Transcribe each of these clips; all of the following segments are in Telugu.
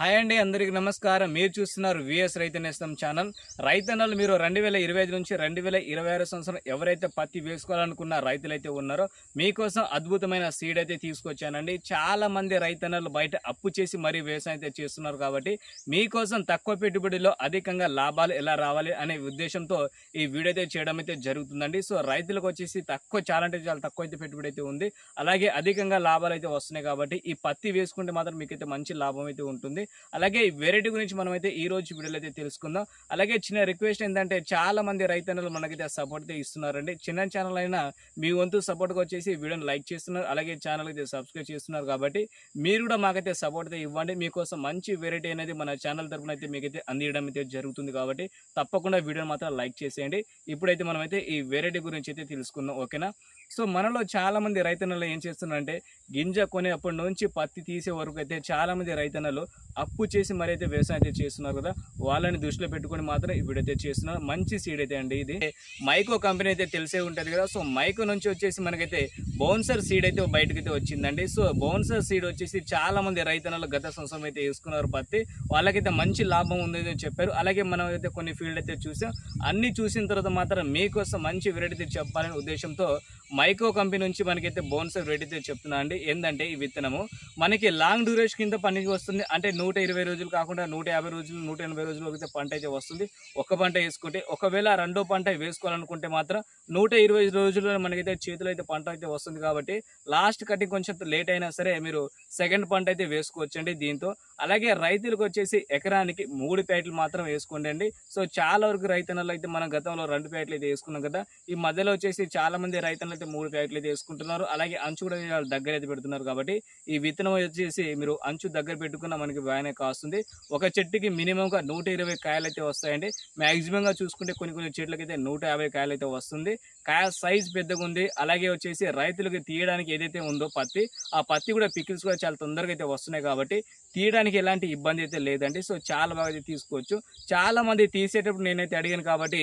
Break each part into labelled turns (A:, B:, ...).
A: హాయ్ అండి అందరికీ నమస్కారం. మీరు చూస్తున్నారు విఎస్ రైతు నేస్తం ఛానల్. రైతన్నలు మీరు రెండు వేల ఇరవై ఐదు నుంచి రెండు వేల ఇరవై ఆరు సంవత్సరం ఎవరైతే పత్తి వేసుకోవాలనుకున్న రైతులైతే ఉన్నారో మీకోసం అద్భుతమైన సీడ్ అయితే తీసుకొచ్చానండి. చాలా మంది రైతన్నలు బయట అప్పు చేసి మరీ వ్యవసాయం అయితే చేస్తున్నారు కాబట్టి మీకోసం తక్కువ పెట్టుబడిలో అధికంగా లాభాలు ఎలా రావాలి అనే ఉద్దేశంతో ఈ వీడియో అయితే చేయడం అయితే జరుగుతుందండి. సో రైతులకు వచ్చేసి తక్కువ చాలా అంటే చాలా తక్కువ అయితే పెట్టుబడి అయితే ఉంది. అలాగే అధికంగా లాభాలు అయితే వస్తున్నాయి కాబట్టి ఈ పత్తి వేసుకుంటే మాత్రం మీకైతే మంచి లాభం అయితే ఉంటుంది. అలాగే వెరైటీ గురించి మనం అయితే ఈ రోజు వీడియోలో అయితే తెలుసుకుందాం. అలాగే చిన్న రిక్వెస్ట్ ఏంటంటే చాలా మంది రైతన్నలు మనకైతే సపోర్ట్ అయితే ఇస్తున్నారండి. చిన్న ఛానల్ అయినా మీ వంతు సపోర్ట్గా వచ్చేసి వీడియోని లైక్ చేస్తున్నారు. అలాగే ఛానల్ అయితే సబ్స్క్రైబ్ చేస్తున్నారు కాబట్టి మీరు కూడా మాకైతే సపోర్ట్ అయితే ఇవ్వండి. మీకోసం మంచి వెరైటీ అనేది మన ఛానల్ తరపున అయితే మీకైతే అందించడం అయితే జరుగుతుంది కాబట్టి తప్పకుండా వీడియోని మాత్రం లైక్ చేసేయండి. ఇప్పుడైతే మనమైతే ఈ వెరైటీ గురించి అయితే తెలుసుకుందాం ఓకేనా? సో మనలో చాలా మంది రైతన్నలు ఏం చేస్తున్నారంటే గింజ కొనేప్పటి నుంచి పత్తి తీసే వరకు అయితే చాలా మంది రైతన్నలు అప్పు చేసి మరైతే వ్యవసాయం అయితే చేస్తున్నారు కదా వాళ్ళని దృష్టిలో పెట్టుకొని మాత్రం ఇప్పుడైతే చేస్తున్నారు. మంచి సీడ్ అయితే అండి ఇది. మైకో కంపెనీ అయితే తెలిసే ఉంటుంది కదా సో మైకో నుంచి వచ్చేసి మనకైతే బౌన్సర్ సీడ్ అయితే బయటకైతే అయితే వచ్చిందండి. సో బౌన్సర్ సీడ్ వచ్చేసి చాలా మంది రైతన్నలు గత సంవత్సరం అయితే వేసుకున్నారు పత్తి. వాళ్ళకైతే మంచి లాభం ఉందని చెప్పారు. అలాగే మనం అయితే కొన్ని ఫీల్డ్ అయితే చూసాం. అన్ని చూసిన తర్వాత మాత్రం మీకోసం మంచి వెరైటీ చెప్పాలనే ఉద్దేశంతో మైకో కంపెనీ నుంచి మనకైతే బోన్సర్ వెరైటీ అయితే చెప్తున్నా అండి. ఏంటంటే ఈ విత్తనము మనకి లాంగ్ డ్యూరేషన్ కింద పనికి వస్తుంది. అంటే నూట ఇరవై రోజులు కాకుండా నూట యాభై రోజులు నూట ఎనభై రోజులు అయితే పంట అయితే వస్తుంది. ఒక పంట వేసుకుంటే ఒకవేళ రెండో పంట వేసుకోవాలనుకుంటే మాత్రం నూట ఇరవై రోజుల్లో మనకైతే చేతిలో అయితే పంట అయితే వస్తుంది కాబట్టి లాస్ట్ కటింగ్ కొంచెం లేట్ అయినా సరే మీరు సెకండ్ పంట అయితే వేసుకోవచ్చండి దీంతో. అలాగే రైతులకు వచ్చేసి ఎకరానికి మూడు ప్యాకెట్లు మాత్రం వేసుకోండి అండి సో చాలా వరకు రైతన్నలు అయితే మనం గతంలో రెండు ప్యాకెట్లు అయితే వేసుకున్నాం కదా ఈ మధ్యలో వచ్చేసి చాలా మంది రైతన్నలు అయితే మూడు ప్యాకెట్లు అయితే వేసుకుంటున్నారు. అలాగే అంచు కూడా వాళ్ళ దగ్గర అయితే పెడుతున్నారు కాబట్టి ఈ విత్తనం వచ్చేసి మీరు అంచు దగ్గర పెట్టుకున్న మనకి బాగానే కాస్తుంది. ఒక చెట్టుకి మినిమంగా నూట ఇరవై కాయలు అయితే వస్తాయండి. మ్యాక్సిమంగా చూసుకుంటే కొన్ని కొన్ని చెట్లకి అయితే నూట యాభై కాయలు అయితే వస్తుంది. కాయ సైజ్ పెద్దగా ఉంది. అలాగే వచ్చేసి రైతులకి తీయడానికి ఏదైతే ఉందో పత్తి ఆ పత్తి కూడా పికిల్స్ కూడా చాలా తొందరగా అయితే వస్తున్నాయి కాబట్టి తీయడానికి ఎలాంటి ఇబ్బంది అయితే లేదండి. సో చాలా బాగా అయితే తీసుకోవచ్చు. చాలా మంది తీసేటప్పుడు నేనైతే అడిగాను కాబట్టి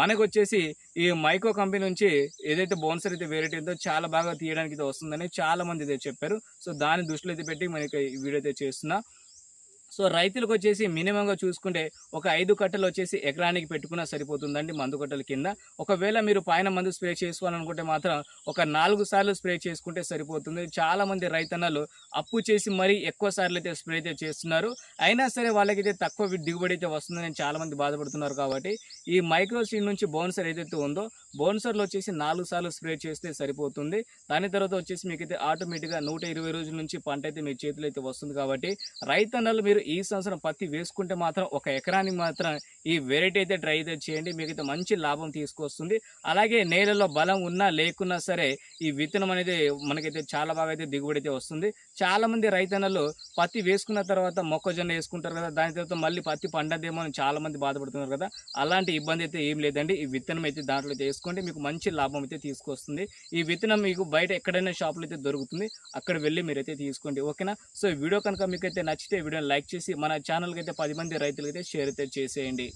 A: మనకు వచ్చేసి ఈ మైకో కంపెనీ నుంచి ఏదైతే బోన్సర్ అయితే వెరైటీ ఉందో చాలా బాగా తీయడానికి అయితే వస్తుందని చాలా మంది అయితే చెప్పారు. సో దాని దృష్టిలో అయితే పెట్టి మనకి ఈ వీడియో అయితే చేస్తున్నా. సో రైతులకు వచ్చేసి మినిమంగా చూసుకుంటే ఒక ఐదు కట్టలు వచ్చేసి ఎకరానికి పెట్టుకున్నా సరిపోతుందండి మందు కట్టల కింద. ఒకవేళ మీరు పైన మందు స్ప్రే చేసుకోవాలనుకుంటే మాత్రం ఒక నాలుగు సార్లు స్ప్రే చేసుకుంటే సరిపోతుంది. చాలామంది రైతన్నలు అప్పు చేసి మరీ ఎక్కువ సార్లు అయితే స్ప్రే అయితే చేస్తున్నారు. అయినా సరే వాళ్ళకైతే తక్కువ దిగుబడి అయితే వస్తుందని చాలామంది బాధపడుతున్నారు కాబట్టి ఈ మైక్రోసీడ్ నుంచి బౌన్సర్ ఏదైతే ఉందో బౌన్సర్లో వచ్చేసి నాలుగు సార్లు స్ప్రే చేస్తే సరిపోతుంది. దాని తర్వాత వచ్చేసి మీకైతే ఆటోమేటిక్గా నూట ఇరవై రోజుల నుంచి పంట అయితే మీ చేతిలో అయితే వస్తుంది కాబట్టి రైతన్నలు మీరు ఈ సంవత్సరం పత్తి వేసుకుంటే మాత్రం ఒక ఎకరానికి మాత్రం ఈ వెరైటీ అయితే ట్రై అయితే చేయండి. మీకైతే మంచి లాభం తీసుకొస్తుంది. అలాగే నేలలో బలం ఉన్నా లేకున్నా సరే ఈ విత్తనం అనేది మనకైతే చాలా బాగా అయితే దిగుబడి అయితే వస్తుంది. చాలామంది రైతన్నలు పత్తి వేసుకున్న తర్వాత మొక్కజొన్న వేసుకుంటారు కదా దాని తర్వాత మళ్ళీ పత్తి పండదేమో అని చాలామంది బాధపడుతున్నారు కదా అలాంటి ఇబ్బంది అయితే ఏం లేదండి. ఈ విత్తనం అయితే దాంట్లో అయితే వేసుకోండి. మీకు మంచి లాభం అయితే తీసుకొస్తుంది. ఈ విత్తనం మీకు బయట ఎక్కడైనా షాపులో అయితే దొరుకుతుంది. అక్కడ వెళ్ళి మీరైతే తీసుకోండి. ఓకేనా? సో ఈ వీడియో కనుక మీకు అయితే నచ్చితే వీడియోని లైక్ చేసి మన ఛానల్కి అయితే పది మంది రైతులకైతే షేర్ అయితే చేసేయండి.